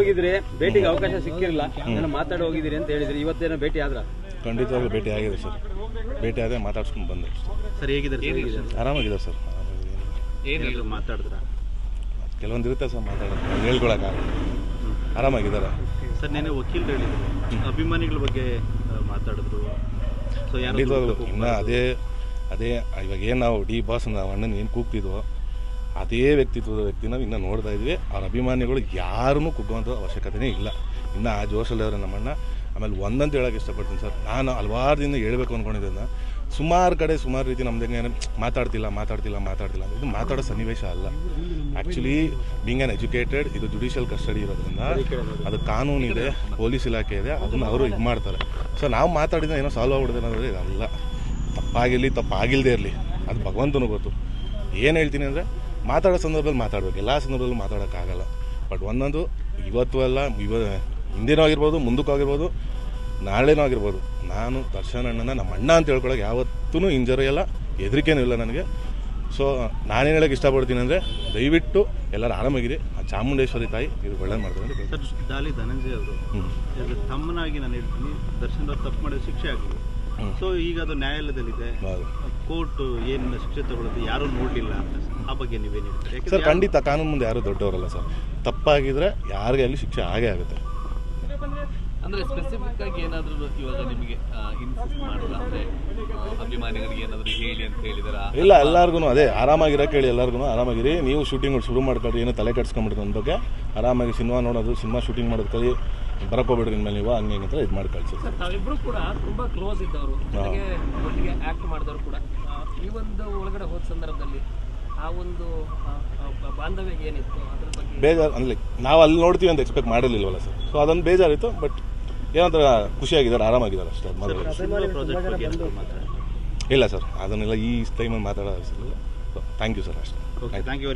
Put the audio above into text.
ಹೋಗಿದ್ರಿ ಭೇಟಿಗೆ ಅವಕಾಶ ಸಿಕ್ಕಿರಲಿಲ್ಲ ನಾನು ಮಾತಾಡಿ ಹೋಗಿದ್ದೀರಿ ಅಂತ ಹೇಳಿದ್ರಿ. ಇವತ್ತೇನೋ ಭೇಟಿ ಆದ್ರ? ಖಂಡಿತವಾಗ್ಲೂ ಭೇಟಿ ಆಗಿದೆ ಸರ್. ಭೇಟಿ ಆದರೆ ಮಾತಾಡ್ಸ್ಕೊಂಡು ಬಂದೆ. ಸರ್ ಹೇಗಿದ್ದಾರೆ ಆರಾಮಾಗಿದ್ದಾರೆ ಸರ್? ಏನಾದ್ರು ಮಾತಾಡಿದ್ರ ಕೆಲವೊಂದು ಇರುತ್ತೆ ಸರ್ ಮಾತಾಡೋದು. ಹೇಳ್ಕೊಳಕ್ಕಾಗಲ್ಲ ಆರಾಮಾಗಿದ್ದಾರೆ. ಸರ್ ನೆನೆ ವಕೀಲರು ಹೇಳಿದ್ರು. ಅಭಿಮಾನಿಗಳ ಬಗ್ಗೆ ಮಾತಾಡಿದ್ರು. ಸೊ ಖಂಡಿತವಾಗ್ಲೂ. ಇನ್ನು ಅದೇ ಅದೇ ಇವಾಗ ಏನು ನಾವು ಡಿ ಬಾಸ್ ನಾವು ಅಣ್ಣನ ಏನು ಕೂಗ್ತಿದ್ವೋ ಅದೇ ವ್ಯಕ್ತಿತ್ವದ ವ್ಯಕ್ತಿನ ಇನ್ನು ನೋಡ್ತಾ ಇದ್ವಿ. ಅವ್ರ ಅಭಿಮಾನಿಗಳು ಯಾರನ್ನೂ ಕುಗ್ಗುವಂಥ ಅವಶ್ಯಕತೆನೇ ಇಲ್ಲ. ಇನ್ನು ಆ ಜೋಶಲ್ಲಿ ನಮ್ಮಣ್ಣ ಆಮೇಲೆ ಒಂದಂತ ಹೇಳೋಕೆ ಇಷ್ಟಪಡ್ತೀನಿ ಸರ್. ನಾನು ಹಲವಾರು ದಿನ ಹೇಳಬೇಕು ಅಂದ್ಕೊಂಡಿದ್ದನ್ನ ಸುಮಾರು ಕಡೆ ಸುಮಾರು ರೀತಿ ನಮ್ದಂಗೆ ಮಾತಾಡ್ತಿಲ್ಲ ಮಾತಾಡ್ತಿಲ್ಲ ಮಾತಾಡ್ತಿಲ್ಲ ಇದು ಮಾತಾಡೋ ಸನ್ನಿವೇಶ ಅಲ್ಲ. ಆ್ಯಕ್ಚುಲಿ ಬೀಂಗ್ ಆನ್ ಎಜುಕೇಟೆಡ್ ಇದು ಜುಡಿಷಿಯಲ್ ಕಸ್ಟಡಿ ಇರೋದ್ರಿಂದ ಅದು ಕಾನೂನು ಇದೆ, ಪೊಲೀಸ್ ಇಲಾಖೆ ಇದೆ, ಅದನ್ನು ಅವರು ಇದು ಮಾಡ್ತಾರೆ. ಸೊ ನಾವು ಮಾತಾಡಿದ್ರೆ ಏನೋ ಸಾಲ್ವ್ ಆಗ್ಬಿಡುತ್ತೆ ಅನ್ನೋದು ಇದಲ್ಲ. ತಪ್ಪಾಗಿರಲಿ ತಪ್ಪಾಗಿಲ್ಲದೆ ಇರಲಿ. ಅದು ಭಗವಂತನೂ ಗೊತ್ತು. ಏನು ಹೇಳ್ತೀನಿ ಅಂದರೆ ಮಾತಾಡೋ ಸಂದರ್ಭದಲ್ಲಿ ಮಾತಾಡಬೇಕು. ಎಲ್ಲ ಸಂದರ್ಭದಲ್ಲೂ ಮಾತಾಡೋಕ್ಕಾಗಲ್ಲ. ಬಟ್ ಒಂದೊಂದು ಇವತ್ತು ಅಲ್ಲ ಇವ ಹಿಂದಿನೂ ಆಗಿರ್ಬೋದು ಮುಂದಕ್ಕೂ ಆಗಿರ್ಬೋದು ನಾಳೆನೂ ಆಗಿರ್ಬೋದು. ನಾನು ದರ್ಶನ್ ಅಣ್ಣನ ನಮ್ಮ ಅಣ್ಣ ಅಂತ ಹೇಳ್ಕೊಳಕ್ಕೆ ಯಾವತ್ತೂ ಇಂಜರಿ ಇಲ್ಲ ಹೆದರಿಕೆನೂ ಇಲ್ಲ ನನಗೆ. ಸೊ ನಾನೇನು ಹೇಳೋಕ್ಕೆ ಇಷ್ಟಪಡ್ತೀನಿ ಅಂದರೆ ದಯವಿಟ್ಟು ಎಲ್ಲರೂ ಆರಾಮಾಗಿರಿ. ಆ ಚಾಮುಂಡೇಶ್ವರಿ ತಾಯಿ ಇದು ಒಳ್ಳೆ ಮಾಡ್ತಾರೆ ದಾಲಿ ಧನಂಜಯ ಅವರು ತಮ್ಮನಾಗಿ ನಾನು ಹೇಳ್ತೀನಿ ದರ್ಶನ್ ಅವ್ರು ತಪ್ಪು ಮಾಡಿದ ಶಿಕ್ಷೆ ಆಗಿದೆ. ಸೊ ಈಗ ಅದು ನ್ಯಾಯಾಲಯದಲ್ಲಿದೆ. ಕೋರ್ಟ್ ಏನು ಶಿಕ್ಷೆ ತಗೊಳ್ಳೋದು ಯಾರೂ ನೋಡಲಿಲ್ಲ ಅಂತ ಆ ಬಗ್ಗೆ ನೀವೇನು ಹೇಳ್ತೀರಿ? ಸರ್ ಖಂಡಿತ ಕಾನೂನು ಮುಂದೆ ಯಾರು ದೊಡ್ಡವರಲ್ಲ ಸರ್. ತಪ್ಪಾಗಿದ್ರೆ ಯಾರಿಗೆ ಅಲ್ಲಿ ಶಿಕ್ಷೆ ಆಗೇ ಆಗುತ್ತೆ. ಅಂದ್ರೆ ಸ್ಪೆಸಿಫಿಕ್ ಆಗಿ ಏನಾದರೂ ಇವಾಗ ನಿಮಗೆ ಇನ್ಸಿಸ್ಟ್ ಮಾಡಿಲ್ಲ ಅಂದ್ರೆ ಅಭಿಮಾನಿಗಳಿಗೆ ಏನಾದರೂ ಹೇಳಿ ಅಂತ ಹೇಳಿದಾರ? ಇಲ್ಲ ಎಲ್ಲರಿಗೂ ಅದೇ ಆರಾಮಾಗಿರೋ ಹೇಳಿ ಎಲ್ಲರಿಗೂ ಆರಾಮಾಗಿರಿ. ನೀವು ಶೂಟಿಂಗ್ ಶುರು ಮಾಡ್ಕೊಳ್ರಿ ಏನೋ ತಲೆ ಕೆಡ್ಸ್ಕೊಂಬಿಡ್ರಿ ನನ್ನ ಬಗ್ಗೆ. ಆರಾಮಾಗಿ ಸಿನಿಮಾ ನೋಡೋದು ಸಿನಿಮಾ ಶೂಟಿಂಗ್ ಮಾಡೋದು ಕಲಿ ಬರಕೋಬೇಡ್ರಿ ಇನ್ಮೇಲೆ ನೀವು ಹಂಗೆ ಅಂತ ಇದು ಮಾಡಿ ಕಳ್ಸಿ ಸರ್ ತಾವಿಬ್ರು ಕೂಡ ತುಂಬಾ ಕ್ಲೋಸ್ ಇದ್ದವರು. ಒಟ್ಟಿಗೆ ಆಕ್ಟ್ ಮಾಡಿದವರು ಕೂಡ. ಈ ಒಂದು ಒಳಗಡೆ ಹೋದ ಸಂದರ್ಭದಲ್ಲಿ ಆ ಒಂದು ಆ, ಆ, ಬಾಂಧವ್ಯ ಏನಿತ್ತು ಅದ್ರ ಬಗ್ಗೆ? ಬೇಜಾರು ಅಂದ್ರೆ ನಾವು ಅಲ್ಲಿ ನೋಡ್ತೀವಿ ಅಂತ ಎಕ್ಸ್ಪೆಕ್ಟ್ ಮಾಡಲಿಲ್ವಲ್ಲ ಸರ್ ಸೊ ಅದೊಂದು ಬೇಜಾರಿತ್ತು ಬಟ್ ಏನಂತ ಖುಷಿಯಾಗಿದ್ದಾರೆ ಆರಾಮಾಗಿದ್ದಾರೆ ಅಷ್ಟೇ ಅದು ಮಾತ್ರ. ಏನಾದ್ರು ಇಲ್ಲ ಸರ್ ಅದನ್ನೆಲ್ಲ ಈ ಟೈಮಲ್ಲಿ ಮಾತಾಡೋ ಥ್ಯಾಂಕ್ ಯು ಸರ್ ಅಷ್ಟೇ. Okay thank you